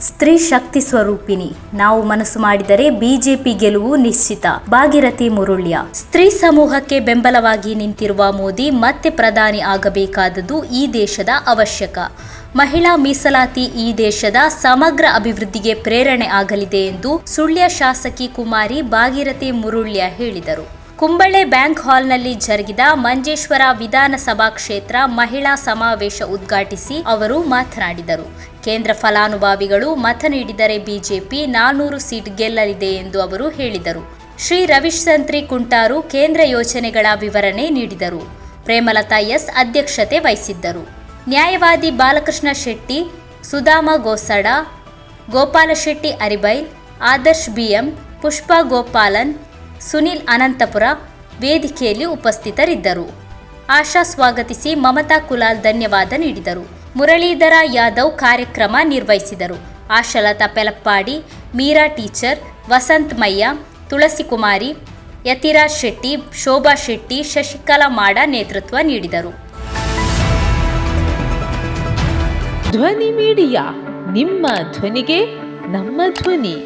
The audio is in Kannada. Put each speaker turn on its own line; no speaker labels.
ಸ್ತ್ರೀ ಶಕ್ತಿ ಸ್ವರೂಪಿಣಿ. ನಾವು ಮನಸ್ಸು ಮಾಡಿದರೆ ಬಿಜೆಪಿ ಗೆಲುವು ನಿಶ್ಚಿತ. ಭಾಗಿರಥಿ ಮುರುಳ್ಯ. ಸ್ತ್ರೀ ಸಮೂಹಕ್ಕೆ ಬೆಂಬಲವಾಗಿ ನಿಂತಿರುವ ಮೋದಿ ಮತ್ತೆ ಪ್ರಧಾನಿ ಆಗಬೇಕಾದದ್ದು ಈ ದೇಶದ ಅವಶ್ಯಕ. ಮಹಿಳಾ ಮೀಸಲಾತಿ ಈ ದೇಶದ ಸಮಗ್ರ ಅಭಿವೃದ್ಧಿಗೆ ಪ್ರೇರಣೆ ಆಗಲಿದೆ ಎಂದು ಸುಳ್ಯ ಶಾಸಕಿ ಕುಮಾರಿ ಭಾಗಿರಥಿ ಮುರುಳ್ಯ ಹೇಳಿದರು. ಕುಂಬಳೆ ಬ್ಯಾಂಕ್ ಹಾಲ್ನಲ್ಲಿ ಜರುಗಿದ ಮಂಜೇಶ್ವರ ವಿಧಾನಸಭಾ ಕ್ಷೇತ್ರ ಮಹಿಳಾ ಸಮಾವೇಶ ಉದ್ಘಾಟಿಸಿ ಅವರು ಮಾತನಾಡಿದರು. ಕೇಂದ್ರ ಫಲಾನುಭವಿಗಳು ಮತ ನೀಡಿದರೆ ಬಿಜೆಪಿ ನಾನೂರು ಸೀಟ್ ಗೆಲ್ಲಲಿದೆ ಎಂದು ಅವರು ಹೇಳಿದರು. ಶ್ರೀ ರವಿಶ್ ಸಂತ್ರಿ ಕುಂಟಾರು ಕೇಂದ್ರ ಯೋಜನೆಗಳ ವಿವರಣೆ ನೀಡಿದರು. ಪ್ರೇಮಲತಾ ಎಸ್ ಅಧ್ಯಕ್ಷತೆ ವಹಿಸಿದ್ದರು. ನ್ಯಾಯವಾದಿ ಬಾಲಕೃಷ್ಣ ಶೆಟ್ಟಿ, ಸುಧಾಮ ಗೋಸಡ ಗೋಪಾಲ ಶೆಟ್ಟಿ ಅರಿಬೈಲ್ ಆದರ್ಶ್ ಬಿಎಂ, ಪುಷ್ಪಾ ಗೋಪಾಲನ್ ಸುನಿಲ್ ಅನಂತಪುರ ವೇದಿಕೆಯಲ್ಲಿ ಉಪಸ್ಥಿತರಿದ್ದರು. ಆಶಾ ಸ್ವಾಗತಿಸಿ ಮಮತಾ ಕುಲಾಲ್ ಧನ್ಯವಾದ ನೀಡಿದರು. ಮುರಳೀಧರ ಯಾದವ್ ಕಾರ್ಯಕ್ರಮ ನಿರ್ವಹಿಸಿದರು. ಆಶಾಲತಾ ಪೆಲಪ್ಪಾಡಿ, ಮೀರಾ ಟೀಚರ್, ವಸಂತ್ ಮಯ್ಯ ತುಳಸಿ ಕುಮಾರಿ ಯತಿರಾಜ್ ಶೆಟ್ಟಿ, ಶೋಭಾ ಶೆಟ್ಟಿ, ಶಶಿಕಲಾ ಮಾಡ ನೇತೃತ್ವ ನೀಡಿದರು.
ಧ್ವನಿ ಮೀಡಿಯಾ, ನಿಮ್ಮ ಧ್ವನಿಗೆ ನಮ್ಮ ಧ್ವನಿ.